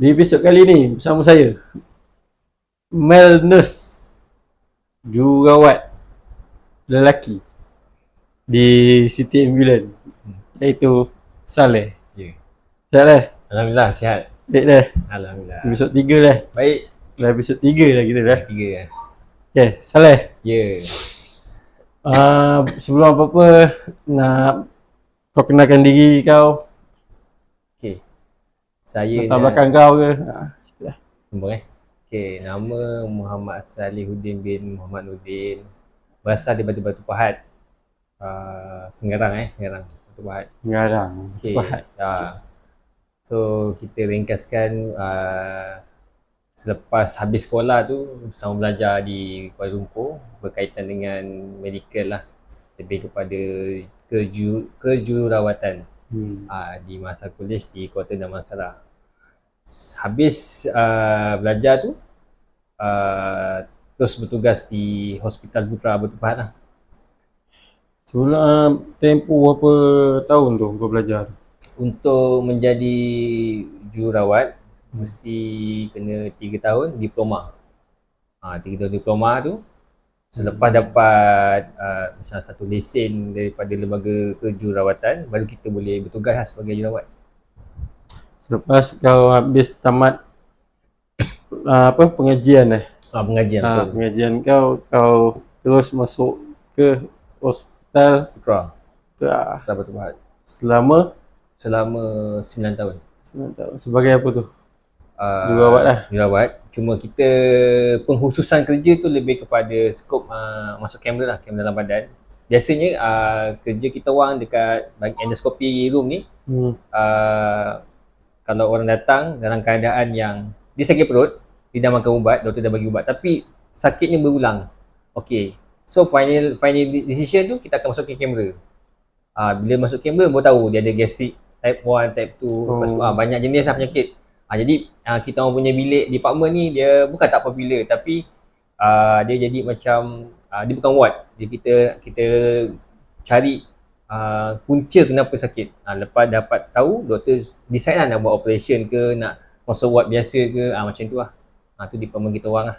Di episod kali ni bersama saya Mel Nurse Jurawat Lelaki Di City Ambulance Iaitu Saleh Ya. Sihat lah Alhamdulillah sihat. Dek dah Alhamdulillah. Episod 3 lah Baik. Dah episod 3 dah kita dah Tiga kan. Okay Saleh Ya. uh, Sebelum apa-apa Nak Kau kenalkan diri kau. Saya Latar belakang kau ke Ah, cerita lah. Eh. Okey, nama Muhammad Salihuddin bin Muhammad Nudin. Berasal daripada Batu Pahat. Uh, Sengarang eh, Sengarang. Batu Pahat. Mengarang Okey. Pahat Ya. So kita ringkaskan uh, selepas habis sekolah tu sama belajar di Kuala Lumpur berkaitan dengan medical lah lebih kepada keju kejururawatan hmm. uh, di masa kolej di Kota Damansara. Habis uh, belajar tu uh, terus bertugas di Hospital Putra Batu Pahat lah. Sebelum tempoh berapa tahun tu kau belajar? Untuk menjadi jururawat mesti kena 3 tahun diploma. Ha, 3 tahun diploma tu selepas dapat uh, misalnya satu lesen daripada lembaga kejururawatan baru kita boleh bertugas lah sebagai jururawat. Selepas kau habis tamat uh, apa pengajian eh? Ha, pengajian betul. pengajian kau kau terus masuk ke hospital Putra. ah, Putra selama Selama 9 tahun. 9 tahun. Sebagai apa tu? Uh, Jururawat lah. Jururawat. Cuma kita penghususan kerja tu lebih kepada skop uh, masuk kamera lah, kamera dalam badan. Biasanya uh, kerja kita orang dekat bagi endoskopi room ni Hmm. uh, kalau orang datang dalam keadaan yang dia sakit perut, dia dah makan ubat, doktor dah bagi ubat tapi sakitnya berulang. Okay. So final final decision tu kita akan masuk ke kamera. Ah bila masuk kamera baru tahu dia ada gastrik type 1, type 2, lepas tu Oh. ah banyak jenis lah penyakit. Ah jadi ah, kita orang punya bilik department ni dia bukan tak popular tapi ah dia jadi macam ah, dia bukan ward. Dia kita kita cari uh, punca kenapa sakit. Uh, lepas dapat tahu, doktor decide lah nak buat operation ke, nak masuk ward biasa ke, uh, macam tu lah. Uh, tu department kita orang lah.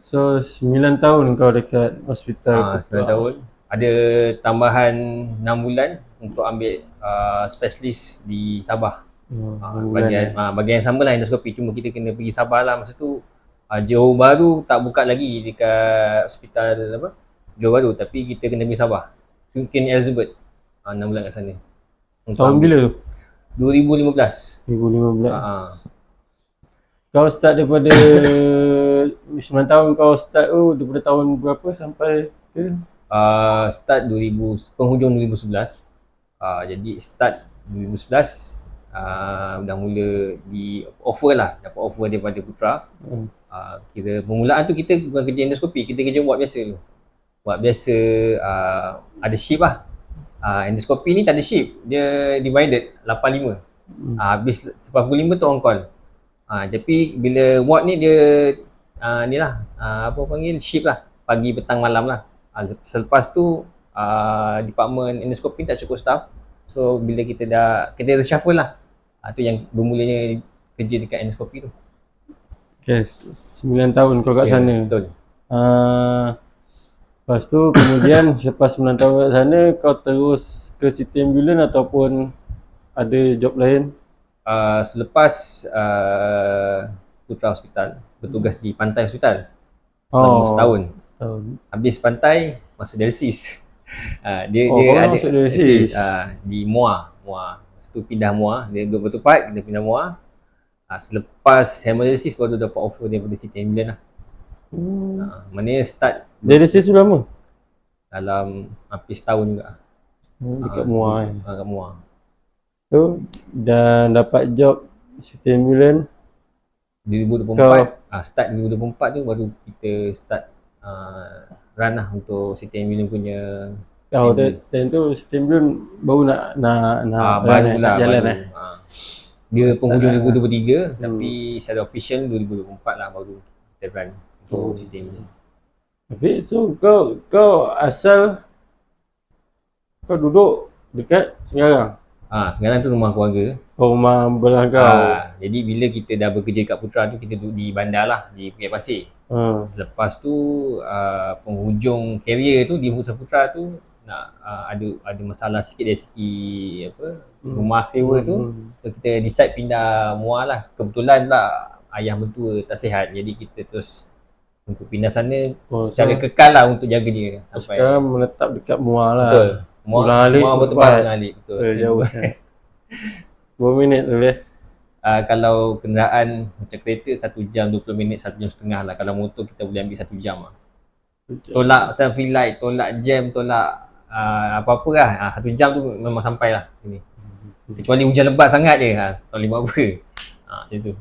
So 9 tahun kau dekat hospital. Uh, 9 tahun. Ada tambahan 6 bulan untuk ambil uh, specialist di Sabah. Hmm, enam bulan, bagian, eh. uh, bagian yang sama lah endoskopi. Cuma kita kena pergi Sabah lah masa tu. Uh, Johor Baru tak buka lagi dekat hospital apa? Johor Baru. Tapi kita kena pergi Sabah. King Elizabeth. Uh, 6 bulan kat sana. Untuk Tahun bila tu? 2015. 2015. Ha. Kau start daripada 9 tahun kau start tu daripada tahun berapa sampai ke? Uh, start 2000 penghujung 2011. Uh, jadi start 2011 uh, dah mula di offer lah, dapat offer daripada Putra. Hmm. Uh, kira permulaan tu kita bukan kerja endoskopi, kita kerja buat biasa tu. Buat biasa uh, ada shift lah. Uh, endoskopi ni tak ada shift. Dia divided 85. Hmm. Uh, habis 45 tu on call. Uh, tapi bila ward ni dia uh, ni lah uh, apa panggil shift lah. Pagi, petang, malam lah. Uh, selepas tu uh, department endoskopi tak cukup staff. So bila kita dah kita reshuffle lah. Uh, tu yang bermulanya kerja dekat endoskopi tu. Okay, 9 tahun kau kat Ya, sana. Betul. Ah, lepas tu kemudian selepas 9 tahun kat sana kau terus ke City Ambulance ataupun ada job lain? Uh, selepas uh, Putra Hospital bertugas di Pantai Hospital selama Oh. setahun. Setahun. Habis pantai masuk dialisis. Uh, dia Oh, dia ada masuk dialisis? uh, di Muar, Muar. Tu pindah Muar, dia dua bertupat, kita pindah Muar. Uh, selepas hemodialisis baru dapat offer daripada City Ambulance lah. Hmm. Uh, mana start Dialisis tu lama? dalam hampir setahun juga Hmm, dekat Ah, Muar kan. uh, kat Muar. Tu dan dapat job City Ambulance 2024 Kau- ah start 2024 tu baru kita start uh, run lah untuk City Ambulance punya Oh, Hmm. time, time tu City Ambulance baru nak nak nak, nak, baru lah jalan baru. eh. Ah. Dia Start penghujung lah. 2023 Hmm. tapi secara official 2024 lah baru kita run untuk Oh. Ambulance. Tapi so kau kau asal kau duduk dekat Segarang. Ah, sekarang tu rumah keluarga. Oh, rumah belah kau. Ah, jadi bila kita dah bekerja kat Putra tu kita duduk di bandar lah di Bukit Pasir. Ha. Selepas tu uh, penghujung karier tu di Putra Putra tu nak uh, ada ada masalah sikit dari segi apa rumah sewa tu. Hmm. So kita decide pindah Muar lah. Kebetulan lah ayah mentua tak sihat. Jadi kita terus untuk pindah sana Oh, secara so- kekal lah untuk jaga dia sampai Sekarang menetap dekat Muar lah. betul. Muar, alik Muar betul dengan alik betul. Eh, jauh. Berapa minit tu boleh? Uh, kalau kenderaan macam kereta satu jam 20 minit, satu jam setengah lah. Kalau motor kita boleh ambil satu jam lah. Tolak traffic light, tolak jam, tolak uh, apa-apa lah. Uh, satu jam tu memang sampai lah sini. Kecuali hujan lebat sangat je, ha, tak boleh buat apa. Ha, macam tu.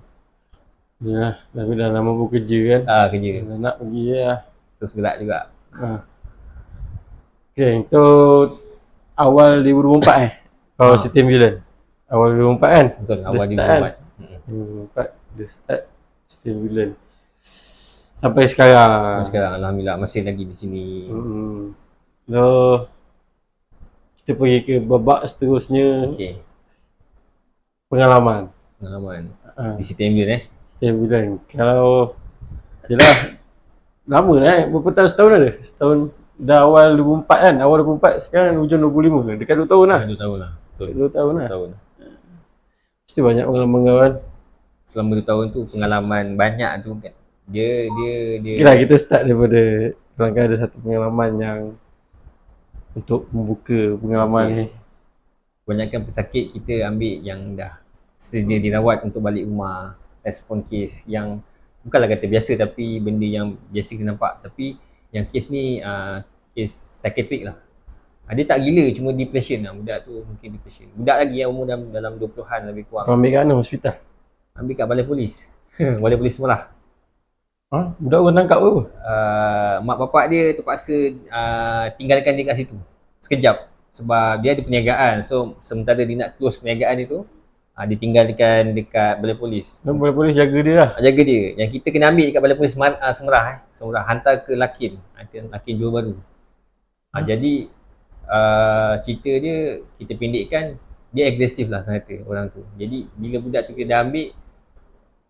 Ya, tapi dah lama bekerja kan. Ah kerja. Dah nak pergi lah. Terus gerak juga. Ha. Okay, tu awal 2004 eh? Kau Ha. sistem villain. Awal 2004 kan? Betul, awal start dia kan? buat. Hmm. 2004 dia start sistem villain. Sampai sekarang. Sekarang Alhamdulillah masih lagi di sini. Hmm. So, kita pergi ke babak seterusnya Okey. pengalaman. Pengalaman. Ha. Di September eh. Sistem villain. Kalau Yelah Lama lah eh Berapa tahun setahun ada Setahun Dah awal 2004 kan Awal 2004 Sekarang hujung 25 ke Dekat 2 tahun lah Dah 2 tahun lah. Betul. 2 tahun lah 2 tahun. Mesti banyak pengalaman kawan Selama 2 tahun tu pengalaman banyak tu kan. Dia dia dia Okay lah kita start daripada Barangkali ada satu pengalaman yang Untuk membuka pengalaman. Okay. ni Kebanyakan pesakit kita ambil yang dah sedia dirawat untuk balik rumah. Respon kes yang bukanlah kata biasa tapi benda yang biasa kita nampak. Tapi yang kes ni uh, kes psychiatric lah. Uh, dia tak gila cuma depression lah. Budak tu mungkin depression. Budak lagi yang umur dalam, dalam 20-an lebih kurang. Kau ambil kat mana hospital? Ambil kat balai polis. Balai polis Semerah Ha? Budak orang tangkap apa? uh, mak bapak dia terpaksa uh, tinggalkan dia kat situ. Sekejap. Sebab dia ada perniagaan. So sementara dia nak close perniagaan dia tu uh, dia tinggalkan dekat balai polis. Dan boleh polis jaga dia lah. Jaga dia. Yang kita kena ambil dekat balai polis Semar, uh, Semerah eh. Semerah hantar ke Lakin. Hantar Lakin Johor Baru uh, jadi uh, cerita dia kita pendekkan dia agresif lah kata orang tu. Jadi bila budak tu kita dah ambil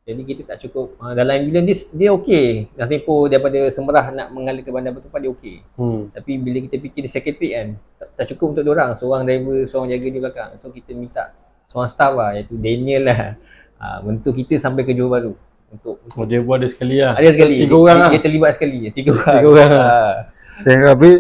jadi kita tak cukup uh, dalam ambulans dia dia okey. Dah tempoh daripada Semerah nak mengalir ke Bandar Batu dia okey. Hmm. tapi bila kita fikir di secretary kan tak, tak cukup untuk orang. Seorang driver seorang jaga di belakang. So kita minta seorang staff lah iaitu Daniel lah. Uh, untuk kita sampai ke Johor Baru untuk Oh dia buat dia sekali lah. Ada sekali. Tiga orang dia, lah. dia terlibat sekali. Tiga orang Tiga orang. lah. Ah. Dan tapi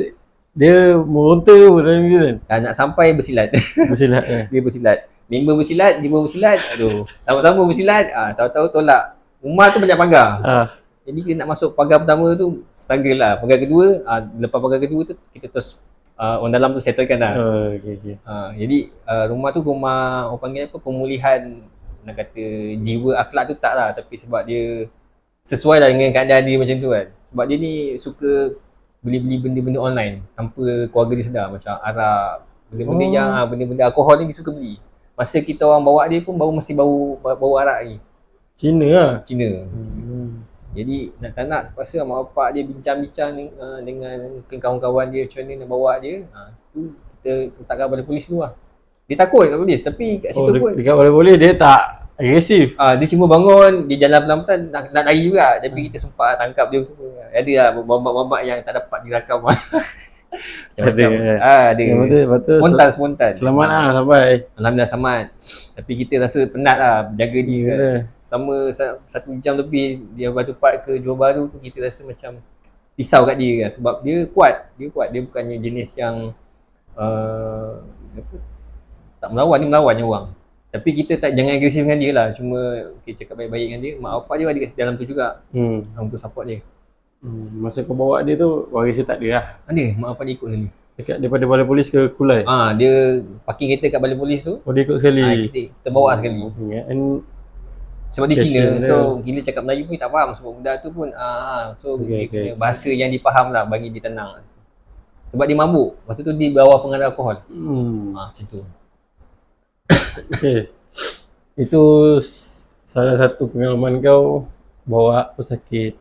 Dia meronta dalam villain Ah, nak sampai bersilat. Bersilat eh. Dia bersilat member bersilat dia bersilat aduh sama-sama bersilat ah tahu-tahu tolak rumah tu banyak pagar Ha. Jadi kita nak masuk pagar pertama tu struggle lah. Pagar kedua, uh, lepas pagar kedua tu kita terus uh, orang dalam tu settlekan lah. Oh, okay, okay. Uh, jadi uh, rumah tu rumah orang panggil apa pemulihan nak kata jiwa akhlak tu tak lah tapi sebab dia sesuai lah dengan keadaan dia macam tu kan. Sebab dia ni suka beli-beli benda-benda online tanpa keluarga dia sedar macam arak, benda-benda Oh. yang ah, benda-benda alkohol ni dia suka beli. Masa kita orang bawa dia pun baru masih bau bau arak lagi. Cina lah Cina. hmm. Jadi nak tak nak terpaksa mak bapak dia bincang-bincang uh, dengan kawan-kawan dia macam mana nak bawa dia. Ha, tu kita letakkan pada polis dulu lah. Dia takut kat polis tapi kat situ Oh, pun de- dekat boleh-boleh dia tak agresif ah dia cuma bangun, dia jalan pelan-pelan nak, nak lari juga. Tapi kita sempat tangkap dia semua. Ada lah babak-babak yang tak dapat dirakam. Macam-macam. Ada. Ah, ada. Yang betul, betul Spontan, spontan. Selamat lah sampai Alhamdulillah selamat. Tapi kita rasa penat lah jaga dia kan. Gila. Sama sa- satu jam lebih dia batu part ke Johor Baru tu kita rasa macam risau kat dia kan sebab dia kuat dia kuat dia bukannya jenis yang uh, apa, tak melawan dia melawan je orang tapi kita tak jangan agresif dengan dia lah cuma kita cakap baik-baik dengan dia mak bapak dia ada kat dalam tu juga hmm. untuk support dia hmm. Masa kau bawa dia tu Waris dia tak ada lah. Ada mak bapak dia ikut sekali. Dekat daripada balai polis ke Kulai? Ah dia parking kereta kat balai polis tu. Oh dia ikut sekali. Ah, kita, kita bawa sekali. Ingat and sebab dia Cina dia. so bila cakap Melayu pun dia tak faham. Sebab budak tu pun ah so Okay, dia okay. kena bahasa yang dipaham lah bagi dia tenang. Sebab dia mabuk. Masa tu di bawah pengaruh alkohol. Hmm. ah macam tu. Okay Itu Salah satu pengalaman kau Bawa pesakit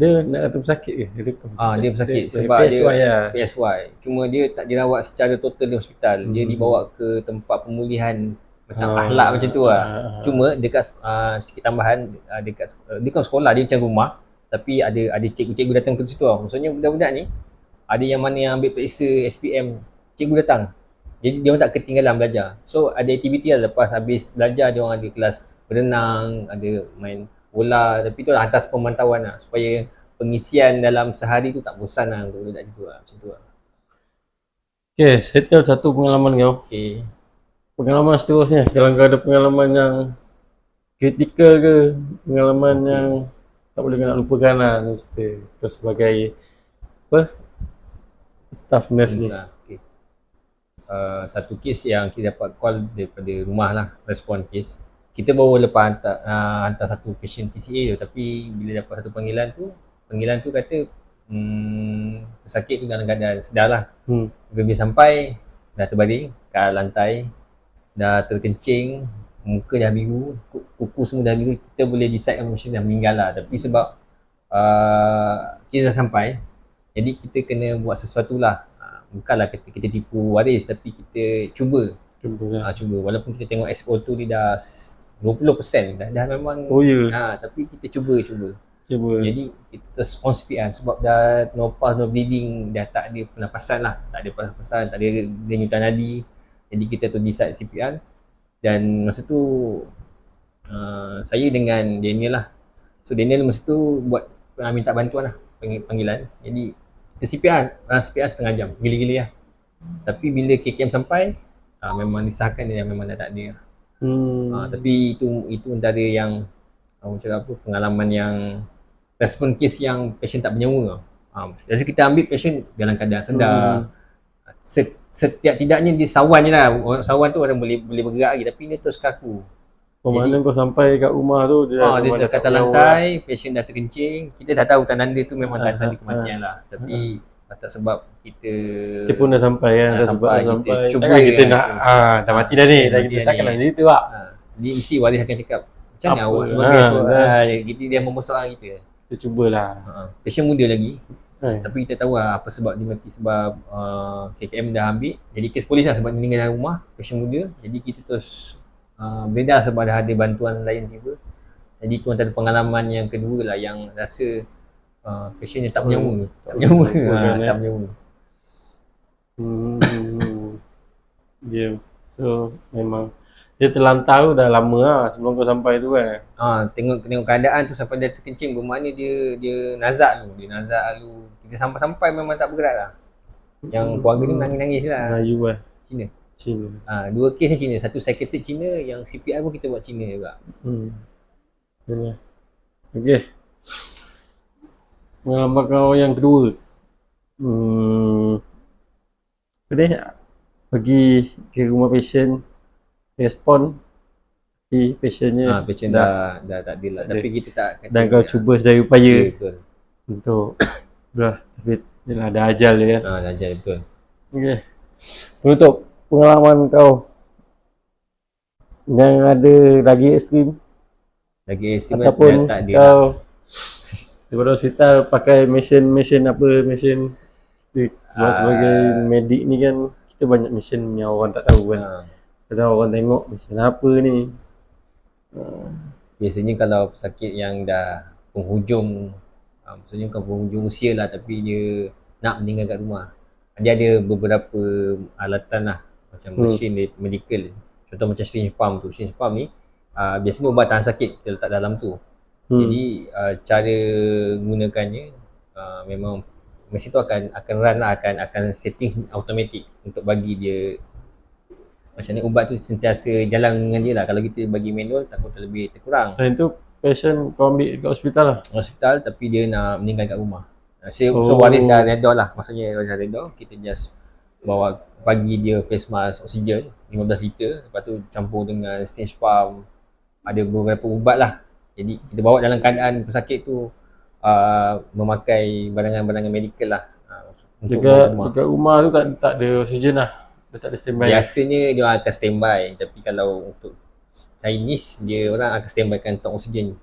Dia nak kata pesakit ke? Dia, Ah, dia pesakit dia, sebab PSY dia lah. PSY. Cuma dia tak dirawat secara total di hospital. Dia Hmm. dibawa ke tempat pemulihan macam Ah. akhlak macam tu lah. Ah. Cuma dekat uh, sikit tambahan uh, dekat uh, dia kan sekolah dia macam rumah tapi ada ada cikgu-cikgu datang ke situ tau. Maksudnya budak-budak ni ada yang mana yang ambil periksa SPM, cikgu datang. Jadi dia orang tak ketinggalan belajar. So ada aktiviti lah lepas habis belajar dia orang ada kelas berenang, ada main bola tapi tu atas pemantauan lah supaya pengisian dalam sehari tu tak bosan lah untuk budak tu lah macam tu lah. Okay, settle satu pengalaman kau. Okay. Pengalaman seterusnya, kalau kau ada pengalaman yang kritikal ke, pengalaman yang tak boleh nak lupakan lah, mesti kau sebagai apa? Staff nurse ni. Lah, okay. Uh, satu kes yang kita dapat call daripada rumah lah, respon kes. Kita baru lepas hantar, uh, hantar satu patient TCA tu tapi bila dapat satu panggilan tu, panggilan tu kata hmm, pesakit tu dalam keadaan sedar lah. Hmm. Bila sampai, dah terbaring kat lantai, dah terkencing, muka dah biru, ku- kuku semua dah biru, kita boleh decide yang dah meninggal lah. Tapi sebab uh, kita dah sampai, jadi kita kena buat sesuatu lah. Uh, bukanlah kita, kita tipu waris tapi kita cuba. Cuba. Uh, cuba. Walaupun kita tengok expo tu dia dah 20% dah, dah memang Oh ya, ha, tapi kita cuba cuba. cuba. Jadi kita terus on CPR sebab dah no pulse no bleeding dah tak ada pernafasan lah. Tak ada pernafasan, tak ada denyutan nadi. Jadi kita tu decide CPR dan masa tu uh, saya dengan Daniel lah. So Daniel masa tu buat uh, minta bantuan lah panggil, panggilan. Jadi kita CPR, uh, CPR setengah jam, gila-gila lah. Tapi bila KKM sampai, uh, memang disahkan dia memang dah tak ada lah. Hmm. Ha, tapi itu itu antara yang uh, macam apa pengalaman yang respon kes yang patient tak bernyawa. Ha, jadi kita ambil patient dalam keadaan sedar. Set, setiap tidaknya dia sawan je lah. Orang sawan tu orang boleh boleh bergerak lagi tapi dia terus kaku. Bermakna kau sampai kat rumah tu, dia, Ha, dia dah lantai, patient dah terkencing. Kita dah tahu tanda tu memang tanda kematian lah. Tapi atas sebab kita Kita pun dah sampai kan, Dah sebab sampai, dah kita sampai. cuba Takkan kita kan, nak, ah, dah mati dah ni, Dah dah kita dah takkan ni. nak jadi tu lah. ha, dia mesti waris akan cakap macam mana awak sebagai Ha, ha, kita dia membesarkan kita. Kita cubalah. Ha, patient muda lagi. Hai. Tapi kita tahu lah apa sebab dia mati sebab uh, KKM dah ambil. Jadi kes polis lah sebab dia meninggal dalam rumah, patient muda. Jadi kita terus uh, beredar sebab dah ada bantuan lain tiba. Jadi itu antara pengalaman yang kedua lah yang rasa uh, patient yang tak bernyawa. Tak bernyawa. Betul ha, kan, eh? tak bernyawa. Hmm. Ya. So memang dia terlantar tu dah lama lah sebelum kau sampai tu kan. Ha, tengok tengok keadaan tu sampai dia terkencing bermakna dia dia nazak tu. Dia nazak lalu kita sampai-sampai memang tak bergerak lah. Yang keluarga ni menangis-nangis lah. Melayu lah. Cina. Cina. Ha, dua kes ni Cina. Satu psychiatric Cina yang CPR pun kita buat Cina juga. Hmm. Okey. Pengalaman kau yang kedua. Hmm. Ni? Pergi ke rumah patient respon tapi patientnya Ha, patient dah, dah, dah, tak ada lah. Tapi kita tak dan kau dia- cuba sedaya upaya Ya, betul. untuk dah tapi yalah ada ajal dia kan. Ha, dah jadi betul. Okey. Penutup pengalaman kau yang ada lagi ekstrim Lagi estimate ataupun dah tak ada lah. Daripada hospital pakai mesin mesin apa mesin sebab Ah. sebagai medik ni kan kita banyak mesin yang orang tak tahu kan. Ha. Kadang orang tengok mesin apa ni. Biasanya kalau pesakit yang dah penghujung ha, Maksudnya bukan penghujung usia lah Tapi dia nak meninggal kat rumah Dia ada beberapa alatan lah Macam Hmm. mesin medical Contoh macam syringe pump tu Syringe pump ni uh, Biasanya ubat tahan sakit kita letak dalam tu Hmm. Jadi uh, cara gunakannya uh, Memang mesin tu akan akan run lah akan akan setting automatic untuk bagi dia macam ni ubat tu sentiasa jalan dengan dia lah kalau kita bagi manual takut terlebih terkurang Selain tu patient kau ambil kat hospital lah. hospital tapi dia nak meninggal kat rumah. Uh, So, so Oh. waris dah redor lah. Maksudnya waris dah redor, kita just bawa bagi dia face mask oksigen 15 liter, lepas tu campur dengan stage pump, ada beberapa ubat lah. Jadi kita bawa dalam keadaan pesakit tu uh, memakai barangan-barangan medical lah. Uh, Dekat rumah. dekat rumah tu tak tak ada oksigen lah. Dia tak ada standby. Biasanya dia orang akan standby tapi kalau untuk Chinese dia orang akan standbykan tong oksigen.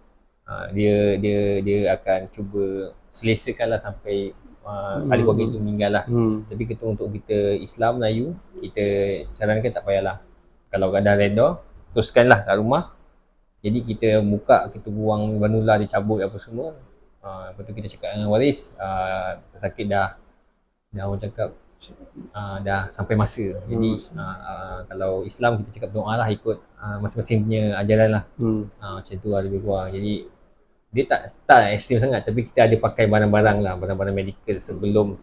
uh, dia dia dia akan cuba selesakan lah sampai uh, Hmm. ahli keluarga itu meninggal lah Hmm. tapi kita untuk kita Islam Melayu kita sarankan tak payahlah kalau dah reda teruskanlah kat rumah jadi kita buka kita buang banula dia cabut apa semua. Uh, lepas tu kita cakap dengan waris uh, sakit dah. Dah orang cakap uh, dah sampai masa. Jadi uh, uh, kalau Islam kita cakap doa lah ikut uh, masing-masing punya ajaran lah. Hmm. uh, macam tu lah lebih kurang. Jadi dia tak tak ekstrim sangat. Tapi kita ada pakai barang-barang lah. Barang-barang medical sebelum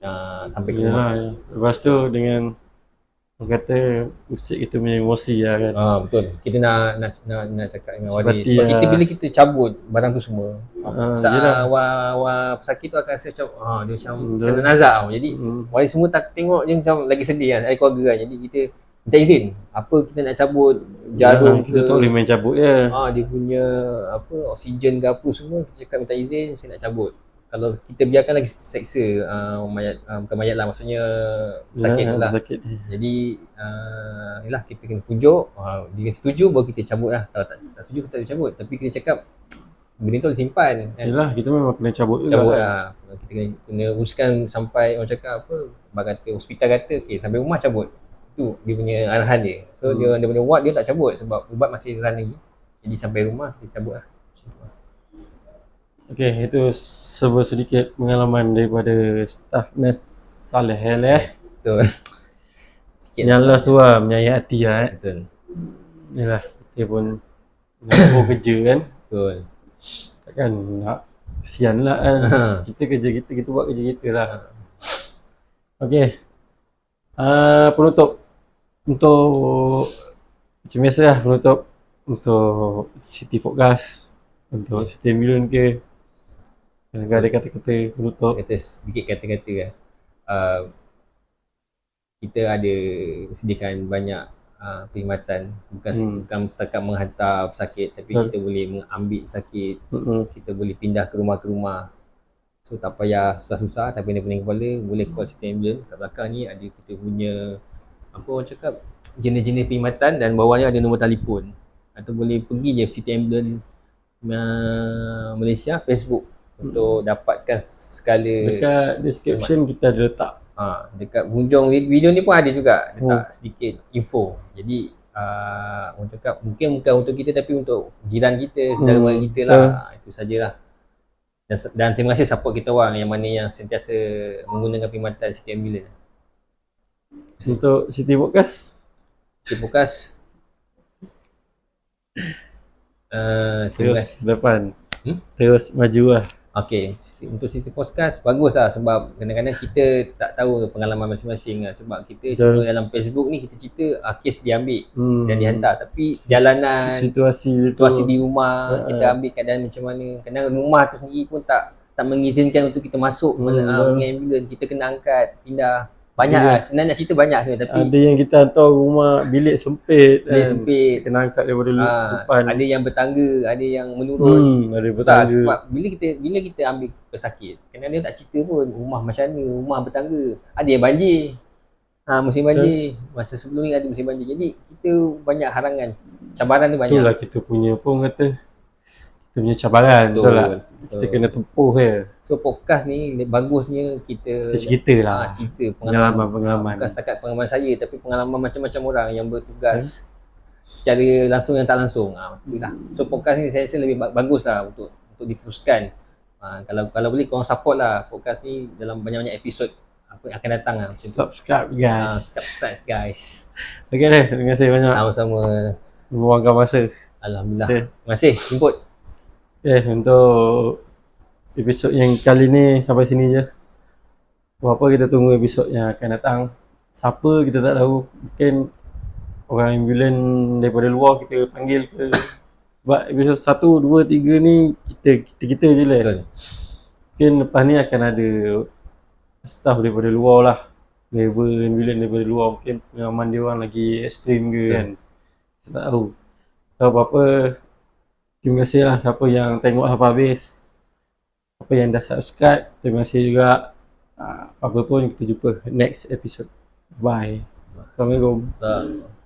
uh, sampai ke rumah. Ya, ya. Lepas tu dengan orang kata ustaz kita punya emosi lah kan. Ah betul. Kita nak nak nak, nak cakap dengan. Seperti, Sebab kita ah, bila kita cabut barang tu semua. Ah, Sa yelah. wa, wa pesakit tu akan rasa macam ah dia macam Hmm, macam betul. nazak tau. Jadi Hmm. waris semua tak tengok dia macam lagi sedih kan. Ahli keluarga kan. Jadi kita minta izin. Apa kita nak cabut jarum Ya, kita ke tak boleh main cabut ya. ah dia punya apa oksigen ke apa semua kita cakap minta izin saya nak cabut. Kalau kita biarkan lagi seksa uh, mayat uh, bukan mayat lah maksudnya sakit Ya, lah. Sakit. Jadi uh, yalah kita kena pujuk uh, Dia setuju baru kita cabut lah Kalau tak, tak setuju kita tak cabut Tapi kita cakap Benda tu disimpan kan? Yelah, kita memang kena cabut juga. Cabut kan. lah Kita kena, kena uruskan sampai orang cakap apa kata hospital kata okay, sampai rumah cabut Tu dia punya arahan dia So Hmm. dia, dia punya ward dia tak cabut Sebab ubat masih run lagi Jadi sampai rumah kita cabut lah lah. Okey, itu sebuah sedikit pengalaman daripada staff nurse Saleh eh. Betul Sikit Yang last tu lah, menyayat hati lah eh. Betul Yalah, kita pun nak kerja kan. Betul Takkan nak kesian lah kan. Ha. kita kerja kita, kita buat kerja kita lah. Okey. Uh, penutup. Untuk macam biasa lah penutup untuk City Podcast untuk City Million ke Kalau ada kata-kata penutup kata sedikit kata-kata kan. Uh, kita ada sediakan banyak uh, perkhidmatan bukan Hmm. hmm. bukan setakat menghantar pesakit tapi Betul. kita boleh mengambil pesakit Mm-mm. kita boleh pindah ke rumah ke rumah so tak payah susah-susah tapi pening pening kepala boleh call City Ambulance kat belakang ni ada kita punya apa orang cakap jenis-jenis perkhidmatan dan bawahnya ada nombor telefon atau boleh pergi je City Ambulance uh, Malaysia Facebook untuk dapatkan segala Dekat description kita ada letak Ha, dekat hujung vi- video ni pun ada juga letak sedikit info. Jadi uh, orang cakap mungkin bukan untuk kita tapi untuk jiran kita, saudara Hmm, kita lah. Itu sajalah. Dan, dan terima kasih support kita orang yang mana yang sentiasa menggunakan perkhidmatan City Ambulance. untuk City Podcast Kita fokus. Uh, terima terus depan Hmm? terus maju lah Okay, untuk City Podcast bagus lah sebab kadang-kadang kita tak tahu pengalaman masing-masing lah. Sebab kita Betul. cuma dalam Facebook ni kita cerita uh, kes diambil hmm. dan dihantar. Tapi jalanan situasi situasi tu di rumah Ha, kita ambil keadaan macam mana. Kadang rumah tu sendiri pun tak tak mengizinkan untuk kita masuk. Hmm, uh, dengan ambulans kita kena angkat pindah banyak Ada- lah sebenarnya nak cerita banyak sebenarnya tapi ada yang kita hantar rumah bilik sempit bilik kan. sempit. Kena angkat daripada ah, depan. ada yang bertangga ada yang menurun. Hmm, ada bertangga. Sebab bila kita bila kita ambil pesakit kena dia tak cerita pun rumah macam mana rumah bertangga. Ada yang banjir. Ha, musim banjir. Masa sebelum ni ada musim banjir. Jadi kita banyak harangan cabaran tu banyak. Itulah kita punya pun kata kita punya cabaran betul, betul lah kita betul. kena tempuh je so podcast ni bagusnya kita kita cerita ah, lah cerita pengalaman-pengalaman. Bukan setakat pengalaman saya tapi pengalaman macam-macam orang yang bertugas secara langsung yang tak langsung. Ah itulah so podcast ni saya rasa lebih ba- bagus lah untuk untuk diteruskan. Ah, kalau kalau boleh korang support lah podcast ni dalam banyak-banyak episod apa yang akan datang lah. Macam tu. Subscribe ah, guys subscribe guys. Ok deh terima kasih banyak. Sama-sama. Meluangkan masa. Alhamdulillah. Okay. terima kasih. Jemput Eh untuk episod yang kali ni sampai sini je. Apa kita tunggu episod yang akan datang. Siapa kita tak tahu. Mungkin orang ambulan daripada luar kita panggil ke. Sebab episod 1, 2, 3 ni kita kita, kita je lah. betul Mungkin lepas ni akan ada staff daripada luar lah. Driver ambulan daripada luar. Mungkin pengalaman dia orang lagi ekstrim ke Betul. kan. Kita tak tahu. So apa-apa Terima kasih lah siapa yang tengok sampai habis. Apa yang dah subscribe, terima kasih juga. Ah, apa pun kita jumpa next episode. Bye. Assalamualaikum. Tak.